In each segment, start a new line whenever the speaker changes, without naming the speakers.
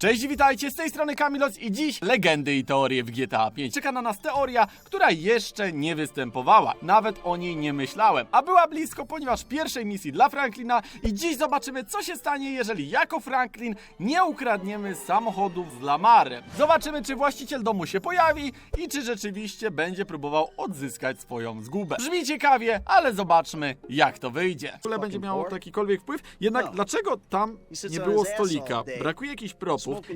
Cześć, witajcie, z tej strony Kamilos i dziś legendy i teorie w GTA 5. Czeka na nas teoria, która jeszcze nie występowała. Nawet o niej nie myślałem, a była blisko, ponieważ pierwszej misji dla Franklina i dziś zobaczymy, co się stanie, jeżeli jako Franklin nie ukradniemy samochodów z Lamarem. Zobaczymy, czy właściciel domu się pojawi i czy rzeczywiście będzie próbował odzyskać swoją zgubę. Brzmi ciekawie, ale zobaczmy, jak to wyjdzie. W ogóle będzie miało jakikolwiek wpływ, jednak dlaczego tam nie było stolika? Brakuje jakichś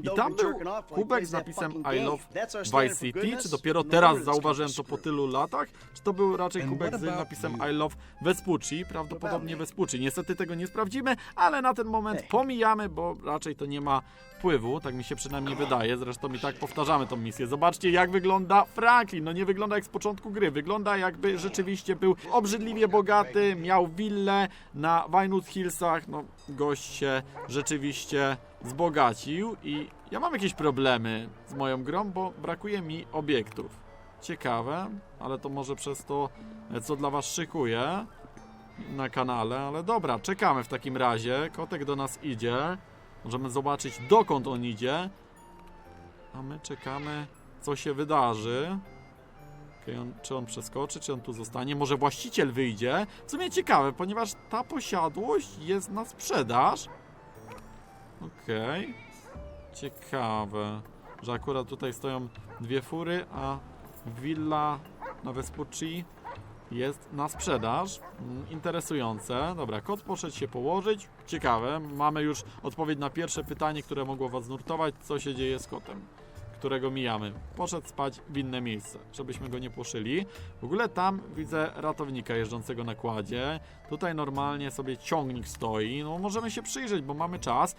i tam był kubek z napisem I love Vice City, czy dopiero teraz zauważyłem to po tylu latach? Czy to był raczej kubek z napisem I love Vespucci? Prawdopodobnie Vespucci. Niestety tego nie sprawdzimy, ale na ten moment pomijamy, bo raczej to nie ma wpływu, tak mi się przynajmniej wydaje. Zresztą i tak powtarzamy tą misję. Zobaczcie jak wygląda Franklin. No nie wygląda jak z początku gry. Wygląda jakby rzeczywiście był obrzydliwie bogaty, miał willę na Vinewood Hillsach. No gość się rzeczywiście wzbogacił i ja mam jakieś problemy z moją grą, bo brakuje mi obiektów. Ciekawe, ale to może przez to, co dla was szykuję na kanale, ale dobra, czekamy w takim razie. Kotek do nas idzie. Możemy zobaczyć dokąd on idzie. A my czekamy, co się wydarzy. Okej, on, czy on przeskoczy, czy on tu zostanie? Może właściciel wyjdzie? W sumie ciekawe, ponieważ ta posiadłość jest na sprzedaż. Okej. Ciekawe, że akurat tutaj stoją dwie fury, a willa na Vespucci jest na sprzedaż. Mm, Interesujące. Dobra, kot poszedł się położyć. Ciekawe. Mamy już odpowiedź na pierwsze pytanie, które mogło Was nurtować. Co się dzieje z kotem? Którego mijamy. Poszedł spać w inne miejsce, żebyśmy go nie płoszyli. W ogóle tam widzę ratownika jeżdżącego na kładzie. Tutaj normalnie sobie ciągnik stoi. No możemy się przyjrzeć, bo mamy czas.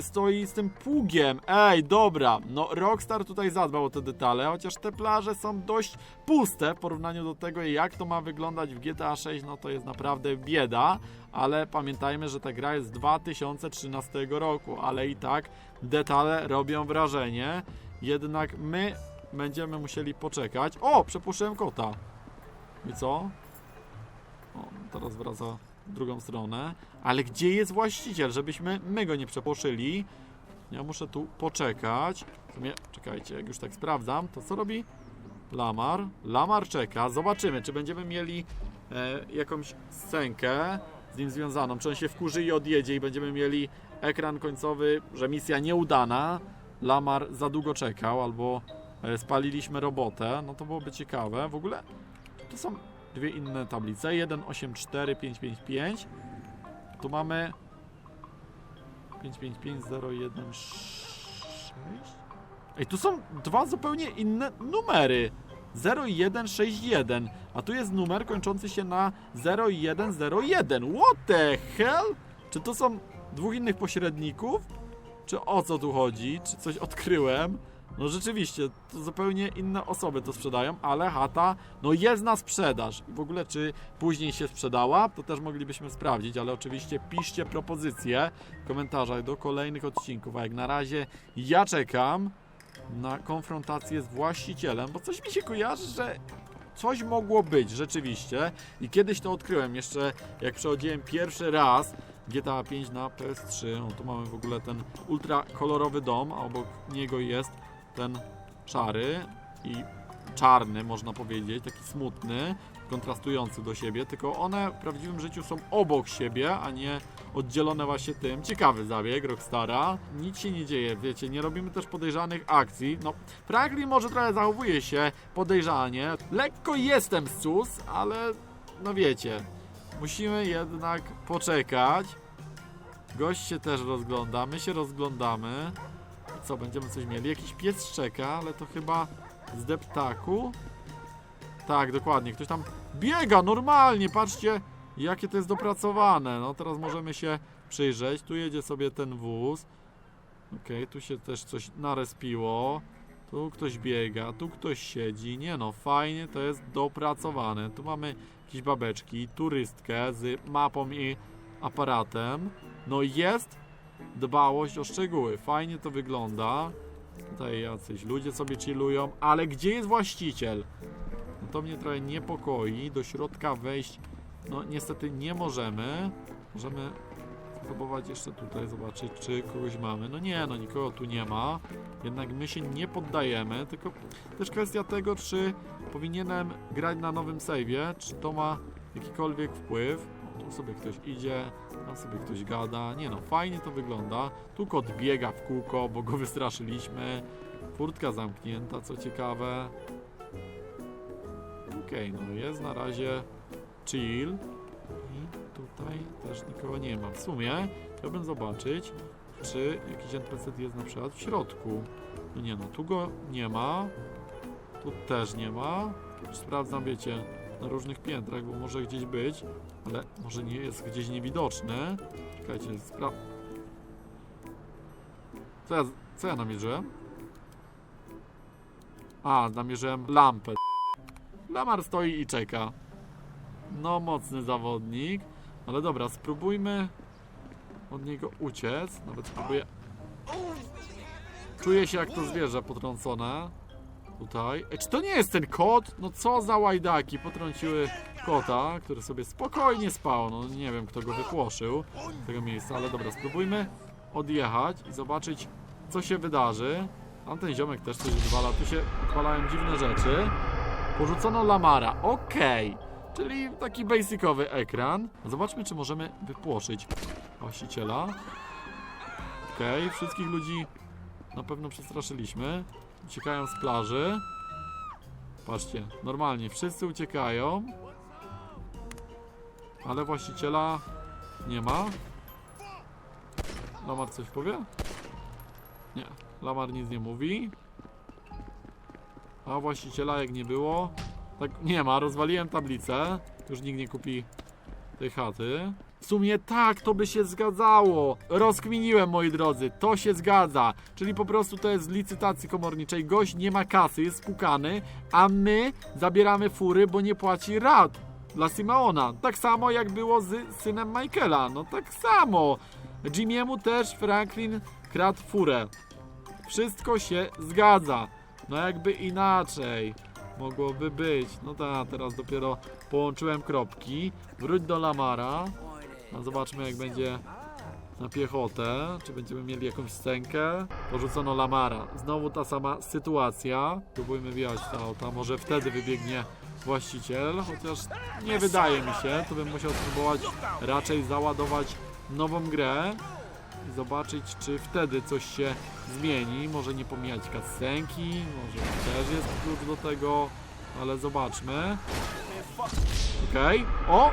Stoi z tym pługiem. Ej, dobra. No Rockstar tutaj zadbał o te detale, chociaż te plaże są dość puste w porównaniu do tego, jak to ma wyglądać w GTA 6, no to jest naprawdę bieda. Ale pamiętajmy, że ta gra jest z 2013 roku, ale i tak detale robią wrażenie. Jednak my będziemy musieli poczekać. O, przepuszczyłem kota. I co? O, teraz wraca w drugą stronę. Ale gdzie jest właściciel, żebyśmy my go nie przepuszyli? Ja muszę tu poczekać. W sumie, czekajcie, jak już tak sprawdzam, to co robi Lamar? Lamar czeka. Zobaczymy, czy będziemy mieli e, jakąś scenkę z nim związaną. Czy on się wkurzy i odjedzie i będziemy mieli ekran końcowy, że misja nieudana. Lamar za długo czekał, albo e, spaliliśmy robotę, no to byłoby ciekawe. W ogóle tu są dwie inne tablice, 184, 555. Tu mamy 555, 016. Ej, tu są dwa zupełnie inne numery. 0161, a tu jest numer kończący się na 0101. What the hell? Czy to są dwóch innych pośredników? Czy o co tu chodzi? Czy coś odkryłem? No rzeczywiście, to zupełnie inne osoby to sprzedają, ale chata no jest na sprzedaż. I w ogóle czy później się sprzedała, to też moglibyśmy sprawdzić, ale oczywiście piszcie propozycje w komentarzach do kolejnych odcinków, a jak na razie ja czekam na konfrontację z właścicielem, bo coś mi się kojarzy, że coś mogło być rzeczywiście i kiedyś to odkryłem jeszcze jak przechodziłem pierwszy raz GTA 5 na PS3. O, tu mamy w ogóle ten ultra kolorowy dom, a obok niego jest ten szary i czarny, można powiedzieć, taki smutny, kontrastujący do siebie, tylko one w prawdziwym życiu są obok siebie, a nie oddzielone właśnie tym. Ciekawy zabieg Rockstara. Nic się nie dzieje, wiecie, nie robimy też podejrzanych akcji. No, Franklin może trochę zachowuje się podejrzanie. Lekko jestem sus, ale no wiecie, musimy jednak poczekać. Gość się też rozgląda, my się rozglądamy. Co, będziemy coś mieli? Jakiś pies czeka, ale to chyba z deptaku. Tak, dokładnie, ktoś tam biega normalnie, patrzcie jakie to jest dopracowane. No teraz możemy się przyjrzeć, tu jedzie sobie ten wóz. Okej, tu się też coś narespiło. Tu ktoś biega, tu ktoś siedzi. Nie no, fajnie to jest dopracowane. Tu mamy jakieś babeczki, turystkę z mapą i aparatem. No jest dbałość o szczegóły. Fajnie to wygląda. Tutaj jacyś ludzie sobie chillują, ale gdzie jest właściciel? No to mnie trochę niepokoi. Do środka wejść, no niestety nie możemy. Możemy spróbować jeszcze tutaj zobaczyć, czy kogoś mamy. No nie, no nikogo tu nie ma. Jednak my się nie poddajemy, tylko też kwestia tego, czy powinienem grać na nowym save'ie, czy to ma jakikolwiek wpływ. Tu sobie ktoś idzie, tam sobie ktoś gada. Nie no, fajnie to wygląda. Tu kot biega w kółko, bo go wystraszyliśmy. Furtka zamknięta, co ciekawe. Okej, no jest na razie chill. I tutaj też nikogo nie ma. W sumie chciałbym zobaczyć, czy jakiś NPC jest na przykład w środku. No nie no, tu go nie ma. Tu też nie ma. Sprawdzam, wiecie, na różnych piętrach, bo może gdzieś być, ale może nie jest gdzieś niewidoczny. Czekajcie. Co ja, co ja namierzyłem? A, namierzyłem lampę. Lamar stoi i czeka. No, mocny zawodnik. Ale dobra, spróbujmy od niego uciec. Nawet spróbuję. Czuję się jak to zwierzę potrącone. Tutaj. Ej, czy to nie jest ten kot? No co za łajdaki potrąciły kota, który sobie spokojnie spał. No nie wiem, kto go wypłoszył z tego miejsca, ale dobra, spróbujmy odjechać i zobaczyć, co się wydarzy. Tamten ziomek też coś odwala. Tu się odwalają dziwne rzeczy. Porzucono Lamara. Okej. Czyli taki basicowy ekran. Zobaczmy, czy możemy wypłoszyć właściciela. Okej, wszystkich ludzi na pewno przestraszyliśmy. Uciekają z plaży. Patrzcie, normalnie wszyscy uciekają. Ale właściciela nie ma. Lamar coś powie? Nie, Lamar nic nie mówi. A właściciela jak nie było, tak nie ma, rozwaliłem tablicę. Już nikt nie kupi tej chaty. W sumie tak, to by się zgadzało. Rozkminiłem, moi drodzy, to się zgadza. Czyli po prostu to jest z licytacji komorniczej. Gość nie ma kasy, jest spukany, a my zabieramy fury, bo nie płaci rat dla Simeona. Tak samo jak było z synem Michaela. No tak samo. Jimiemu też Franklin kradł furę. Wszystko się zgadza. No jakby inaczej mogłoby być. No tak, teraz dopiero połączyłem kropki. Wróć do Lamara. No zobaczmy jak będzie na piechotę. Czy będziemy mieli jakąś scenkę? Porzucono Lamara. Znowu ta sama sytuacja. Próbujmy wjechać ta auta. Może wtedy wybiegnie właściciel. Chociaż nie wydaje mi się. To bym musiał spróbować raczej załadować nową grę. I zobaczyć, czy wtedy coś się zmieni. Może nie pomijać kasenki. Może też jest klucz do tego. Ale zobaczmy. Okej. O!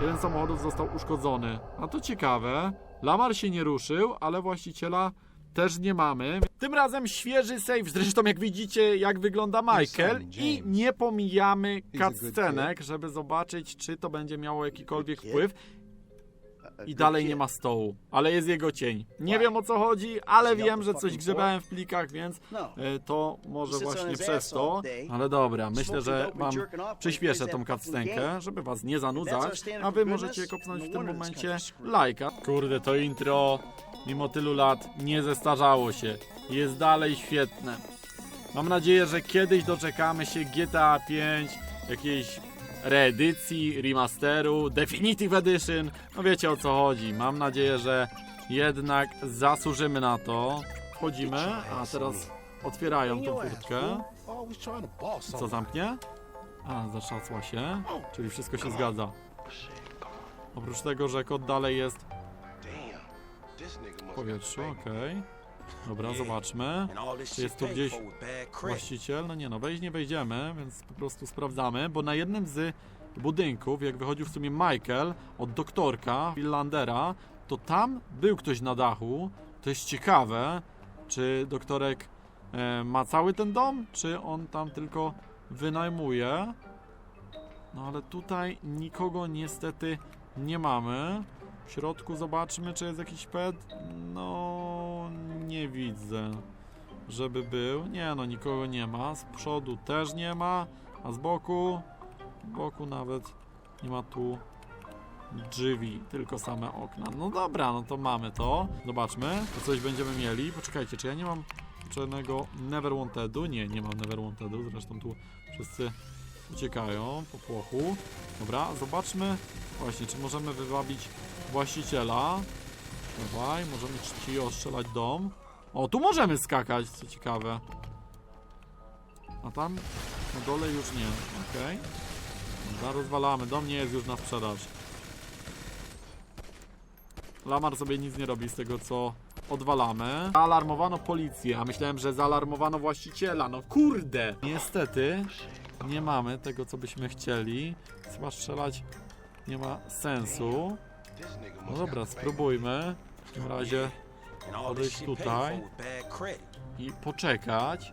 Jeden z samochodów został uszkodzony. A to ciekawe. Lamar się nie ruszył, ale właściciela też nie mamy. Tym razem świeży save. Zresztą jak widzicie, jak wygląda Michael. I nie pomijamy cutscenek, żeby zobaczyć, czy to będzie miało jakikolwiek wpływ. I dalej nie ma stołu, ale jest jego cień. Nie wiem o co chodzi, ale wiem, że coś grzebałem w plikach, więc e, to może właśnie przez to. Ale dobra, myślę, że wam przyspieszę tą cutscenkę, żeby was nie zanudzać, a wy możecie kopnąć w tym momencie lajka. Kurde, to intro mimo tylu lat nie zestarzało się. Jest dalej świetne. Mam nadzieję, że kiedyś doczekamy się GTA 5, jakiejś reedycji, remasteru, Definitive Edition. No wiecie o co chodzi. Mam nadzieję, że jednak zasłużymy na to. Wchodzimy, a teraz otwierają tą furtkę. Co zamknie? A, zatrzasła się. Czyli wszystko się zgadza. Oprócz tego, że kod dalej jest w powietrzu, okej. Dobra, zobaczmy.
Jest tu gdzieś
Właściciel? No nie no, wejść nie wejdziemy, więc po prostu sprawdzamy, bo na jednym z budynków, jak wychodził w sumie Michael od doktorka Finlandera, to tam był ktoś na dachu. To jest ciekawe, czy doktorek e, ma cały ten dom, czy on tam tylko wynajmuje. No ale tutaj nikogo niestety nie mamy. W środku zobaczmy, czy jest jakiś pet. No, nie widzę żeby był. Nie no, nikogo nie ma. Z przodu też nie ma, a z boku, z boku nawet nie ma tu drzwi, tylko same okna. No dobra, no to mamy to. Zobaczmy, to coś będziemy mieli. Poczekajcie, czy ja nie mam żadnego Never Wantedu? Nie, nie mam Never Wantedu, zresztą tu wszyscy Uciekają po płochu. Dobra, zobaczmy właśnie, czy możemy wywabić właściciela. Dawaj, możemy ci ostrzelać dom. O, tu możemy skakać, co ciekawe. A tam na dole już nie, okej. Dobra, rozwalamy, dom nie jest już na sprzedaż. Lamar sobie nic nie robi z tego, co odwalamy. Zaalarmowano policję, a myślałem, że zaalarmowano właściciela. No kurde! Niestety nie mamy tego, co byśmy chcieli. Chyba strzelać nie ma sensu. No dobra, spróbujmy. W takim razie odejść tutaj i poczekać.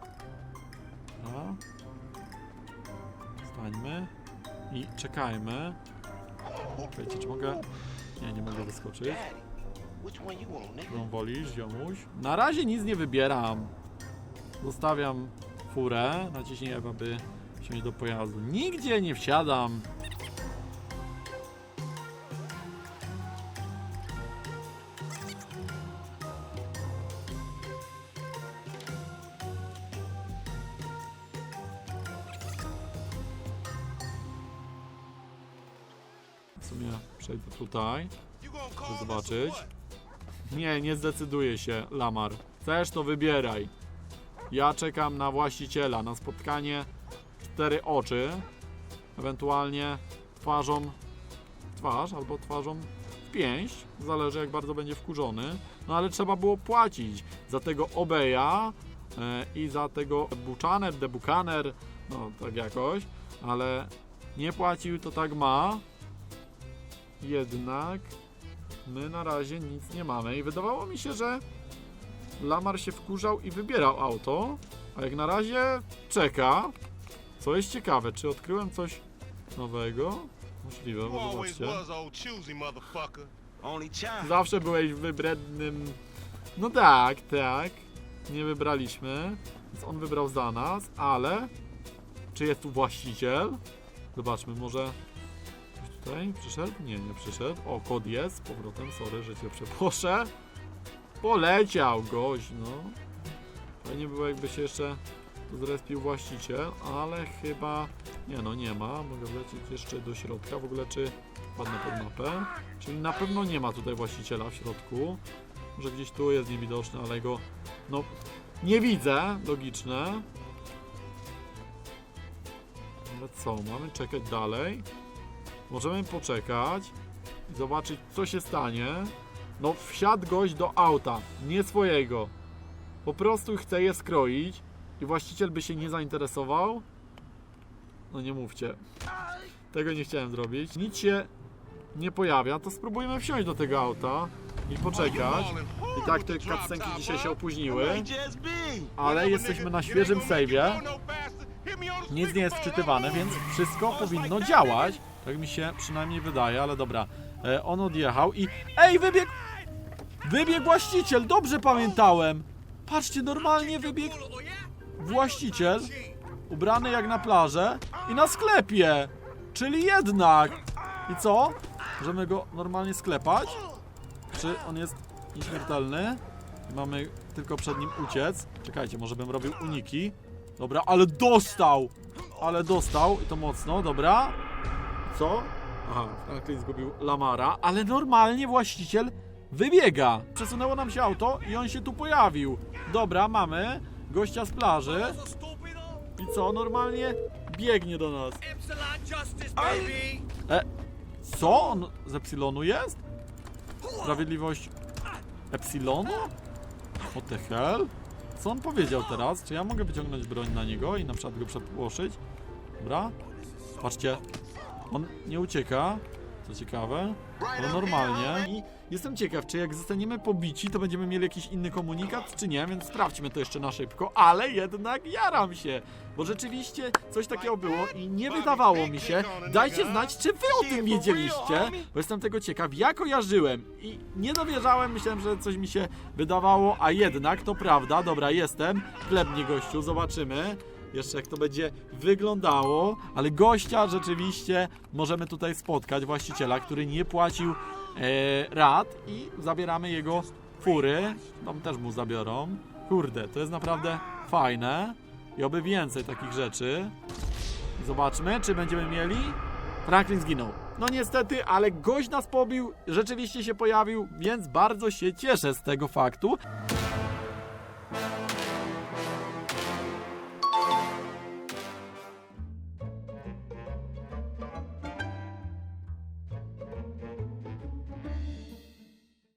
No. Stańmy i czekajmy. Wiecie, czy mogę... Nie, nie mogę wyskoczyć. Którą wolisz, ziomuś? Na razie nic nie wybieram. Zostawiam furę. Naciśnij aby wsiąść do pojazdu. Nigdzie nie wsiadam. W sumie przejdę tutaj, żeby zobaczyć. Nie, nie zdecyduje się, Lamar. Chcesz, to wybieraj. Ja czekam na właściciela, na spotkanie cztery oczy, ewentualnie twarzą w twarz albo twarzą w pięść, zależy jak bardzo będzie wkurzony. No ale trzeba było płacić za tego Obeja e, i za tego Buchaner, Debukaner, no tak jakoś, ale nie płacił, to tak ma. Jednak my na razie nic nie mamy i wydawało mi się, że Lamar się wkurzał i wybierał auto, a jak na razie czeka. Co jest ciekawe, czy odkryłem coś nowego? Możliwe, bo zobaczcie. Zawsze byłeś wybrednym. No tak, tak. Nie wybraliśmy, więc on wybrał za nas, ale czy jest tu właściciel? Zobaczmy, może ktoś tutaj przyszedł? Nie, nie przyszedł. O, kod jest z powrotem, sorry, że cię przepłoszę. Poleciał gość, no. Fajnie było jakby się jeszcze zrespił właściciel, ale chyba... Nie no, nie ma. Mogę wlecieć jeszcze do środka. W ogóle czy padnę pod mapę? Czyli na pewno nie ma tutaj właściciela w środku. Może gdzieś tu jest niewidoczny, ale go no nie widzę. Logiczne. Ale co, mamy czekać dalej? Możemy poczekać i zobaczyć co się stanie. No wsiadł gość do auta, nie swojego. Po prostu chce je skroić i właściciel by się nie zainteresował. No nie mówcie. Tego nie chciałem zrobić. Nic się nie pojawia, to spróbujmy wsiąść do tego auta i poczekać. I tak te cutscenki dzisiaj się opóźniły, ale jesteśmy na świeżym save'ie. Nic nie jest wczytywane, więc wszystko powinno działać. Tak mi się przynajmniej wydaje, ale dobra. E, on odjechał i... Ej, wybiegł! Wybiegł właściciel, dobrze pamiętałem! Patrzcie, normalnie wybiegł właściciel, ubrany jak na plażę i na sklepie! Czyli jednak! I co? Możemy go normalnie sklepać? Czy on jest nieśmiertelny? Mamy tylko przed nim uciec. Czekajcie, może bym robił uniki. Dobra, ale dostał! Ale dostał i to mocno, dobra. Co? Aha, Franklin zgubił Lamara, ale normalnie właściciel wybiega. Przesunęło nam się auto i on się tu pojawił. Dobra, mamy gościa z plaży. I co? Normalnie biegnie do nas. E, co? On z Epsilonu jest? Sprawiedliwość Epsilonu? What the hell? Co on powiedział teraz? Czy ja mogę wyciągnąć broń na niego i na przykład go przepłoszyć? Dobra. Patrzcie. On nie ucieka. Co ciekawe. Ale normalnie. I jestem ciekaw, czy jak zostaniemy pobici, to będziemy mieli jakiś inny komunikat, czy nie, więc sprawdźmy to jeszcze na szybko. Ale jednak jaram się. Bo rzeczywiście coś takiego było i nie wydawało mi się. Dajcie znać, czy wy o tym wiedzieliście, bo jestem tego ciekaw. Ja kojarzyłem i nie dowierzałem, myślałem, że coś mi się wydawało, a jednak to prawda. Dobra, jestem. Chlebnie gościu, zobaczymy. Jeszcze jak to będzie wyglądało, ale gościa rzeczywiście możemy tutaj spotkać, właściciela, który nie płacił e, i zabieramy jego fury. Tam też mu zabiorą. Kurde, to jest naprawdę fajne i oby więcej takich rzeczy. Zobaczmy, czy będziemy mieli. Franklin zginął. No niestety, ale gość nas pobił, rzeczywiście się pojawił, więc bardzo się cieszę z tego faktu.